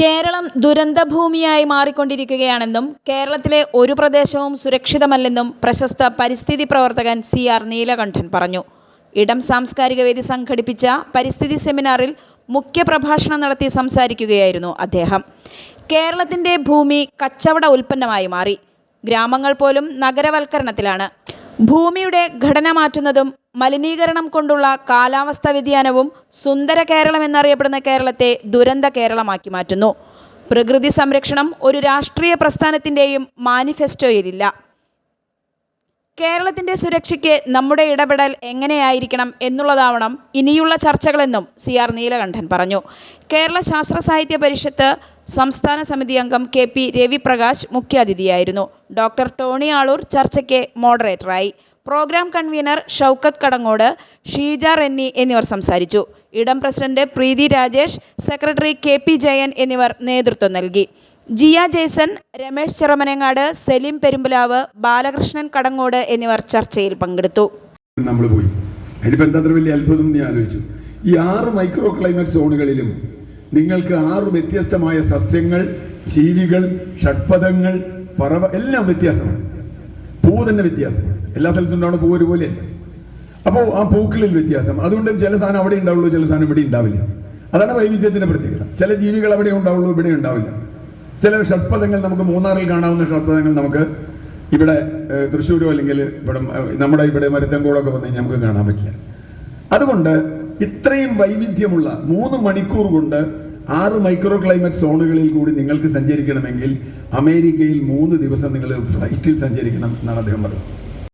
കേരളം ദുരന്തഭൂമിയായി മാറിക്കൊണ്ടിരിക്കുകയാണെന്നും കേരളത്തിലെ ഒരു പ്രദേശവും സുരക്ഷിതമല്ലെന്നും പ്രശസ്ത പരിസ്ഥിതി പ്രവർത്തകൻ സി ആർ നീലകണ്ഠൻ പറഞ്ഞു. ഇടം സാംസ്കാരിക വേദി സംഘടിപ്പിച്ച പരിസ്ഥിതി സെമിനാറിൽ മുഖ്യപ്രഭാഷണം നടത്തി സംസാരിക്കുകയായിരുന്നു അദ്ദേഹം. കേരളത്തിന്റെ ഭൂമി കച്ചവട ഉൽപ്പന്നമായി മാറി. ഗ്രാമങ്ങൾ പോലും നഗരവൽക്കരണത്തിലാണ്. ഭൂമിയുടെ ഘടന മാറ്റുന്നതും മലിനീകരണം കൊണ്ടുള്ള കാലാവസ്ഥാ വ്യതിയാനവും സുന്ദര കേരളം എന്നറിയപ്പെടുന്ന കേരളത്തെ ദുരന്ത കേരളമാക്കി മാറ്റുന്നു. പ്രകൃതി സംരക്ഷണം ഒരു രാഷ്ട്രീയ പ്രസ്ഥാനത്തിന്റെയും മാനിഫെസ്റ്റോയിലില്ല. കേരളത്തിന്റെ സുരക്ഷയ്ക്ക് നമ്മുടെ ഇടപെടൽ എങ്ങനെയായിരിക്കണം എന്നുള്ളതാവണം ഇനിയുള്ള ചർച്ചകളെന്നും സി ആർ നീലകണ്ഠൻ പറഞ്ഞു. കേരള ശാസ്ത്ര സാഹിത്യ പരിഷത്ത് സംസ്ഥാന സമിതി അംഗം കെ പി രവിപ്രകാശ് മുഖ്യാതിഥിയായിരുന്നു. ഡോക്ടർ ടോണി ആളൂർ ചർച്ചയ്ക്ക് മോഡറേറ്ററായി. പ്രോഗ്രാം കൺവീനർ ഷൗക്കത്ത് കടങ്ങോട് ഷീജ റെന്നി എന്നിവർ സംസാരിച്ചു. Idam president Preethi Rajesh secretary K P Jayan എന്നിവർ നേതൃത്വം നൽകി. ജിയ ജേസൻ രമേശ് ചെറമനങ്ങാട് സലീം പെരുമ്പലാവ് ബാലകൃഷ്ണൻ കടങ്ങോട് എന്നിവർ ചർച്ചയിൽ പങ്കെടുത്തു. നമ്മൾ പോയി. അതിനിപ്പോൾ എന്താ അത്ര വലിയ അത്ഭുതം ഞാൻ ആലോചിച്ചു. ഈ ആറ് മൈക്രോ ക്ലൈമറ്റ് സോണുകളിലും നിങ്ങൾക്ക് ആറ് വ്യത്യസ്തമായ സസ്യങ്ങൾ ജീവികൾ ഷഡ്പഥങ്ങൾ പറവ എല്ലാം വ്യത്യാസമാണ്. പൂ തന്നെ വ്യത്യാസമാണ് എല്ലാ സ്ഥലത്തും ഉണ്ടാവുന്ന പൂ ഒരുപോലെയല്ല അപ്പോൾ ആ പൂക്കളിൽ വ്യത്യാസം. അതുകൊണ്ട് ചില സാധനം അവിടെ ഉണ്ടാവുള്ളൂ ചില സാധനം ഇവിടെ ഉണ്ടാവില്ല. അതാണ് വൈവിധ്യത്തിന്റെ പ്രത്യേകത ചില ജീവികൾ അവിടെ ഉണ്ടാവുള്ളൂ ഇവിടെ ഉണ്ടാവില്ല. ചില ഷഡ്പഥങ്ങൾ നമുക്ക് മൂന്നാറിൽ കാണാവുന്ന ഷഡ്പഥങ്ങൾ നമുക്ക് ഇവിടെ തൃശ്ശൂരോ അല്ലെങ്കിൽ ഇവിടെ നമ്മുടെ ഇവിടെ മരുത്തങ്കോടൊക്കെ വന്നു കഴിഞ്ഞാൽ നമുക്ക് കാണാൻ പറ്റില്ല. അതുകൊണ്ട് ഇത്രയും വൈവിധ്യമുള്ള മൂന്ന് മണിക്കൂർ കൊണ്ട് ആറ് മൈക്രോ ക്ലൈമറ്റ് സോണുകളിൽ കൂടി നിങ്ങൾക്ക് സഞ്ചരിക്കണമെങ്കിൽ അമേരിക്കയിൽ മൂന്ന് ദിവസം നിങ്ങൾ ഫ്ലൈറ്റിൽ സഞ്ചരിക്കണം എന്നാണ് അദ്ദേഹം പറഞ്ഞത്.